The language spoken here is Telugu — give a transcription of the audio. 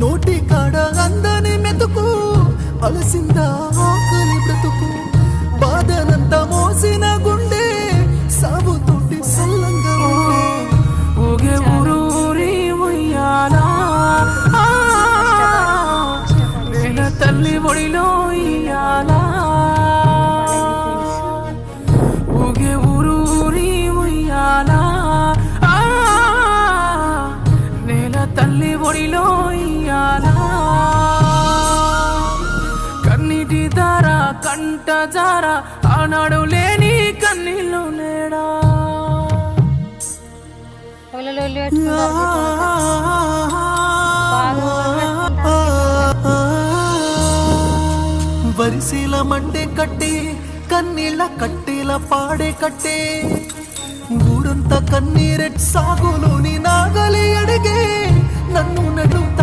నోటి కాడ అందని మెతుకు అలసిందా ఆకలి బ్రతుకు. బాధనంతా మోసిన గుండె సాగుతోటి సల్లంగా ఊగే ఊరు ఊరి ఉయ్యాలా. నేల తల్లి ఒడిలో ఇయ్యాలా ఊగే ఊరు ఉయ్యాలా. నేల తల్లి ఒడిలో ఇయ్యాలా కన్నీటి దార కంట జార ఆనాడు లేని కన్నీళ్ళు నేడా. పెట్టుకుంటారు వరిశీలమంటే కట్టే కన్నీళ్ళ కట్టేల పాడే కట్టే. ఊరంతా కన్నీరెట్ సాగులోని నన్ను